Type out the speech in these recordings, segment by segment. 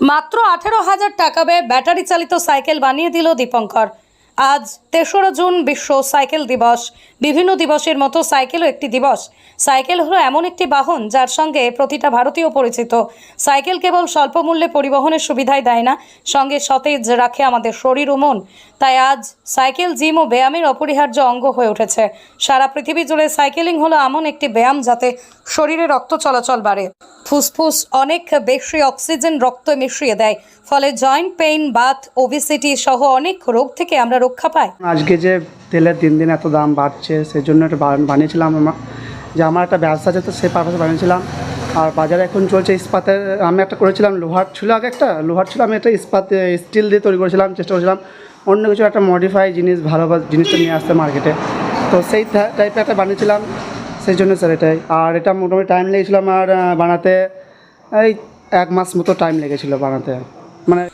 মাত্র আঠেরো হাজার টাকা ব্যয়ে ব্যাটারি চালিত সাইকেল বানিয়ে দিল দীপঙ্কর। আজ তেসরা জুন বিশ্ব সাইকেল দিবস। বিভিন্ন দিবসের মতো সাইকেলও একটি দিবস। সাইকেল হলো এমন একটি বাহন যার সঙ্গে প্রতিটা ভারতীয় পরিচিত। সাইকেল কেবল স্বল্প মূল্যে পরিবহনের সুবিধাই দেয় না, সঙ্গে সতেজ রাখে আমাদের শরীর ও মন। তাই আজ সাইকেল জিম ও ব্যায়ামের অপরিহার্য অঙ্গ হয়ে উঠেছে। সারা পৃথিবী জুড়ে সাইকেলিং হলো এমন একটি ব্যায়াম যাতে শরীরে রক্ত চলাচল বাড়ে। ফুসফুস অনেক বেশি অক্সিজেন রক্ত মিশিয়ে দেয়। ফলে জয়েন্ট পেইন বাত ওবিসিটি সহ অনেক রোগ থেকে আমরা রক্ষা পাই। আজকে যে তেলের দিন দিন এত দাম বাড়ছে, সেই জন্য একটা বানিয়েছিলাম আমার। যে আমার একটা ব্যবসা আছে, তো সেই পারপাসে বানিয়েছিলাম। আর বাজারে এখন চলছে ইস্পাতের, আমি একটা করেছিলাম, লোহার ছিল আগে একটা, লোহার ছিল, আমি একটা ইস্পাত, স্টিল দিয়ে তৈরি করেছিলাম, চেষ্টা করেছিলাম। অন্য কিছু একটা মডিফাই জিনিস, ভালো ভালো জিনিসটা নিয়ে আসতে মার্কেটে তো সেই টাইপের একটা বানিয়েছিলাম, সেই জন্য স্যার এটাই। আর এটা মোটামুটি টাইম লেগেছিলো আমার বানাতে, এই এক মাস মতো টাইম লেগেছিলো বানাতে। মানে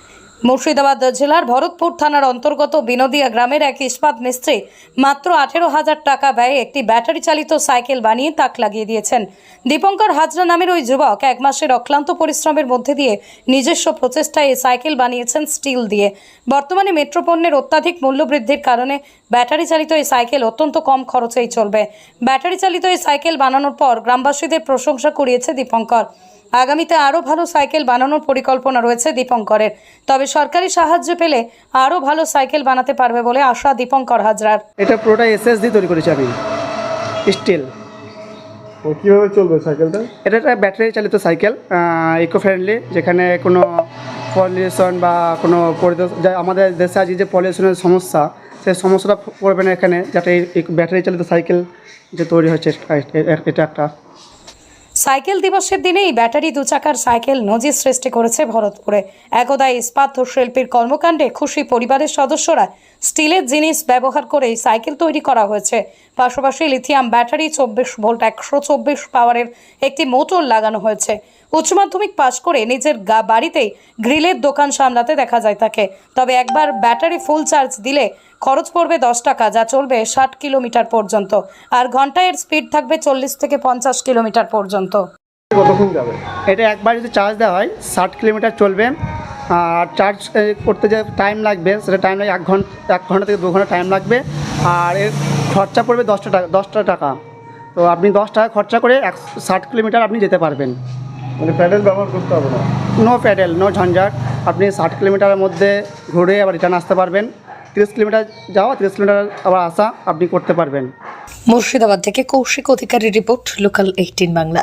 মুর্শিদাবাদ জেলার ভরতপুর থানার অন্তর্গত বিনোদিয়া গ্রামের এক ইস্পাত মিস্ত্রি মাত্র আঠেরো হাজার টাকা ব্যয়ে একটি ব্যাটারি চালিত সাইকেল বানিয়ে তাক লাগিয়ে দিয়েছেন। দীপঙ্কর হাজরা নামের ওই যুবক এক মাসের অক্লান্ত পরিশ্রমের মধ্যে দিয়ে নিজস্ব প্রচেষ্টায় এই সাইকেল বানিয়েছেন স্টিল দিয়ে। বর্তমানে মেট্রো পণ্যের অত্যাধিক মূল্যবৃদ্ধির কারণে ব্যাটারি চালিত এই সাইকেল অত্যন্ত কম খরচেই চলবে। ব্যাটারি চালিত এই সাইকেল বানানোর পর গ্রামবাসীদের প্রশংসা কুড়িয়েছে দীপঙ্কর। আগামীতে আরও ভালো সাইকেল বানানোর পরিকল্পনা রয়েছে দীপঙ্করের। তবে সরকারি সাহায্য পেলে আরও ভালো সাইকেল বানাতে পারবে বলে আশা দীপঙ্কর হাজরার। এটা পুরোটা এসএস দিয়ে তৈরি করেছি আমি। স্টিল ও কীভাবে চলবে সাইকেলটা? এটা একটা ব্যাটারি চালিত সাইকেল ইকো ফ্রেন্ডলি যেখানে কোনো পলিউশন বা কোনো পরিদর্শ যা আমাদের দেশে আজকে যে পলিউশনের সমস্যা সেই সমস্যাটা পড়বে না এখানে যাতে এই ব্যাটারি চালিত সাইকেল যে তৈরি হচ্ছে এটা একটা সাইকেল দিবসের দিনেই ব্যাটারি দু চাকার সাইকেল নজির সৃষ্টি করেছে ভরতপুরে। একদা ইস্পাত শিল্পীর কর্মকাণ্ডে খুশি পরিবারের সদস্যরা স্টিলের জিনিস ব্যবহার করে সাইকেল তৈরি করা হয়েছে। পাশাপাশি লিথিয়াম ব্যাটারি চব্বিশ ভোল্ট একশো চব্বিশ পাওয়ারের একটি মোটর লাগানো হয়েছে। উচ্চ মাধ্যমিক পাশ করে নিজের গা- বাড়িতেই গ্রিলের দোকান সামলাতে দেখা যায় তাকে। তবে একবার ব্যাটারি ফুল চার্জ দিলে খরচ পড়বে দশ টাকা যা চলবে ষাট কিলোমিটার পর্যন্ত। আর ঘন্টায় এর স্পিড থাকবে চল্লিশ থেকে পঞ্চাশ কিলোমিটার পর্যন্ত। কতক্ষণ যাবে? এটা একবার যদি চার্জ দেওয়া হয় ষাট কিলোমিটার চলবে। আর চার্জ করতে যে টাইম লাগবে সেটা টাইম লাগে এক ঘণ্টা এক ঘণ্টা থেকে দু ঘণ্টা টাইম লাগবে। আর এর খরচা পড়বে দশটা টাকা দশটা টাকা। তো আপনি দশ টাকা খরচা করে এক ষাট কিলোমিটার আপনি যেতে পারবেন। মানে প্যাডেল ব্যবহার করতে হবে না? নো প্যাডেল নো ঝঞ্ঝাট। আপনি ষাট কিলোমিটারের মধ্যে ঘুরে আবার রিটার্ন আসতে পারবেন। তিরিশ কিলোমিটার যাওয়া তিরিশ কিলোমিটার আবার আসা আপনি করতে পারবেন। মুর্শিদাবাদ থেকে Kaushik Adhikari report local eighteen Bangla